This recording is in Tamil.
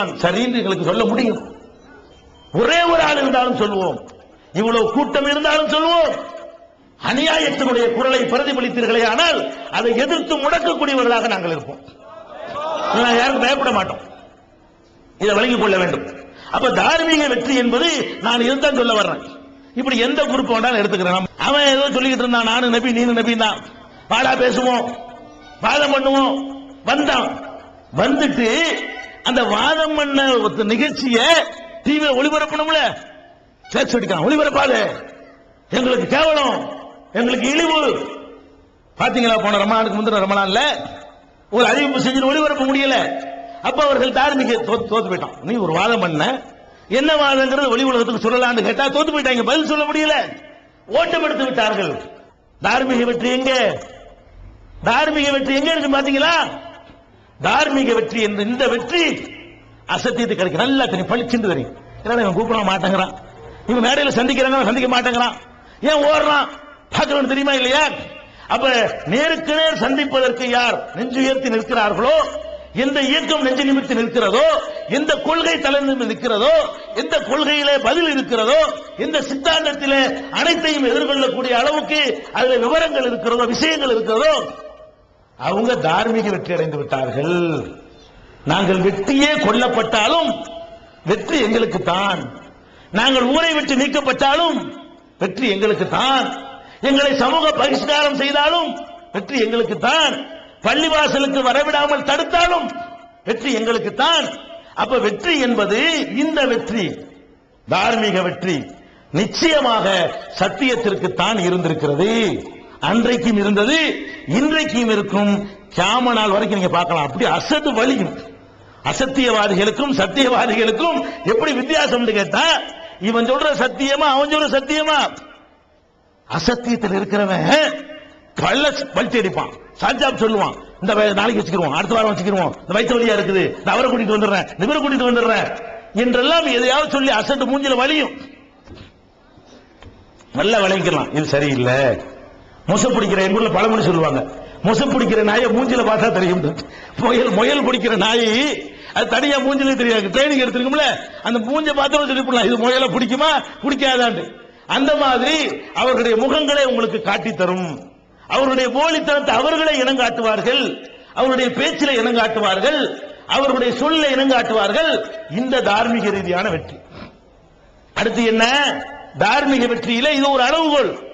தான் சரின்னு எங்களுக்கு சொல்ல முடியும். ஒரே ஒரு ஆள் இருந்தாலும் சொல்லுவோம். இவ்வளவு கூட்டம் இருந்தாலும் சொல்லுவோம். அநியாயத்தினுடைய குரலை பிரதிபலித்தீர்களே ஆனால் அதை எதிர்த்து முடக்கக்கூடியவர்களாக நாங்கள் இருப்போம். யாரும் பயப்பட மாட்டோம். இதை வழங்கிக் கொள்ள வேண்டும். அப்ப தார்மீக வெற்றி என்பது நான் இதுதான் சொல்ல வர்றேன். இப்படி எந்த குரூப் வேண்டாலும் எடுத்துக்கிறேன். அவன் ஏதோ சொல்லிக்கிட்டு இருந்தான். நானும் நபி நீனும் நபி தான் வாடா பேசுவோம். வாதம் பண்ணுவோம். வந்தான். வந்துட்டு அந்த வாதம் பண்ண நிகழ்ச்சியை நிகழ்ச்சிய டிவியில ஒளிபரப்பணும்ல? சேர்ச்சு அடிக்கலாம் ஒளிபரப்பாது. எங்களுக்கு கேவலம். எங்களுக்கு இழிவு. பாத்தீங்களா போன ரமணானுக்கு முந்தின ரமணான்ல? ஒரு அறிவிப்பு செஞ்சு ஒளிபரப்ப முடியல. அப்ப அவர்கள் தார்மீக தோத்து தோத்து போயிட்டான். நீ ஒரு வாதம் பண்ண. என்ன வாதங்கிறது ஒளி உலகத்துக்கு சொல்லலாம்னு கேட்டா தோத்து போயிட்டாங்க. பதில் சொல்ல முடியல. ஓட்டம் எடுத்து விட்டார்கள். தார்மீக வெற்றி எங்க? தார்மீக வெற்றி எங்க இருக்கு பாத்தீங்களா? தார்மீக வெற்றி என்ற இந்த வெற்றி. அசத்தியத்தை கிடைக்கும் நல்லா தெரியும். பளிச்சுண்டு தெரியும். இல்லைன்னா இவன் கூப்பிட மாட்டேங்கிறான். இவன் மேடையில் சந்திக்கிறாங்க சந்திக்க மாட்டேங்கிறான். ஏன் ஓடுறான்? பார்க்கணும் தெரியுமா இல்லையா? அப்ப நேருக்கு நேர் சந்திப்பதற்கு யார் நெஞ்சு உயர்த்தி நிற்கிறார்களோ எந்த இயக்கம் நெஞ்சு நிமித்து நிற்கிறதோ எந்த கொள்கை தலைநிமிர்ந்து நிற்கிறதோ எந்த கொள்கையிலே பதில் இருக்கிறதோ எந்த சித்தாந்தத்திலே அனைத்தையும் எதிர்கொள்ளக்கூடிய அளவுக்கு அதுல விவரங்கள் இருக்கிறதோ விஷயங்கள் இருக்கிறதோ அவங்க தார்மீக வெற்றி அடைந்து விட்டார்கள். நாங்கள் வெற்றியே கொல்லப்பட்டாலும் வெற்றி எங்களுக்கு தான். நாங்கள் ஊரை விட்டு நீக்கப்பட்டாலும் வெற்றி எங்களுக்கு தான். எங்களை சமூக பகிஷ்காரம் செய்தாலும் வெற்றி எங்களுக்கு தான். பள்ளிவாசலுக்கு வரவிடாமல் தடுத்தாலும் வெற்றி எங்களுக்கு தான். அப்ப வெற்றி என்பது இந்த வெற்றி தார்மீக வெற்றி நிச்சயமாக சத்தியத்திற்கு தான் இருந்திருக்கிறது. அன்றைக்கும் இருந்தது இன்றைக்கும் இருக்கும். கியாம நாள் வரைக்கும் நீங்க பார்க்கலாம். அப்படி அசத்து வலியும் அசத்தியவாதிகளுக்கும் சத்தியவாதிகளுக்கும் எப்படி வித்தியாசம் கேட்டா இவன் சொல்ற சத்தியமா அவன் சொல்ற சத்தியமா? அசத்தியத்தில் இருக்கிறவன் கள்ள வலிச்சு அடிப்பான் சாஜாப் சொல்லுவான். இந்த நாளைக்கு வச்சுக்கிருவோம். அடுத்த வாரம் வச்சுக்கிருவோம். இந்த வயிற்று வலியா இருக்குது. இந்த அவரை கூட்டிட்டு வந்துடுறேன். இந்த கூட்டிட்டு வந்துடுறேன். என்றெல்லாம் எதையாவது சொல்லி அசட்டு மூஞ்சில வலியும் நல்லா விளைவிக்கலாம் இது சரியில்லை. முச பிடிக்கிற எங்க ஊர்ல பழமொழி சொல்லுவாங்க. முச பிடிக்கிற நாயை மூஞ்சில பார்த்தா தெரியும். முயல் முயல் பிடிக்கிற நாய் அது தனியா மூஞ்சில தெரியாது. ட்ரைனிங் எடுத்துருக்கும்ல. அந்த மூஞ்ச பார்த்தோம் சொல்லி பண்ணலாம் இது முயலை பிடிக்குமா? பிடிக்காதாண்டு அந்த மாதிரி அவர்களுடைய முகங்களை உங்களுக்கு காட்டி தரும் அவருடைய போலித்தனத்தை அவர்களே இனங்காட்டுவார்கள். அவருடைய பேச்சில இனங்காட்டுவார்கள். அவர்களுடைய சொல்ல இனங்காட்டுவார்கள். இந்த தார்மீக ரீதியான வெற்றி. அடுத்து என்ன? தார்மீக வெற்றியில இது ஒரு அளவுகோல்.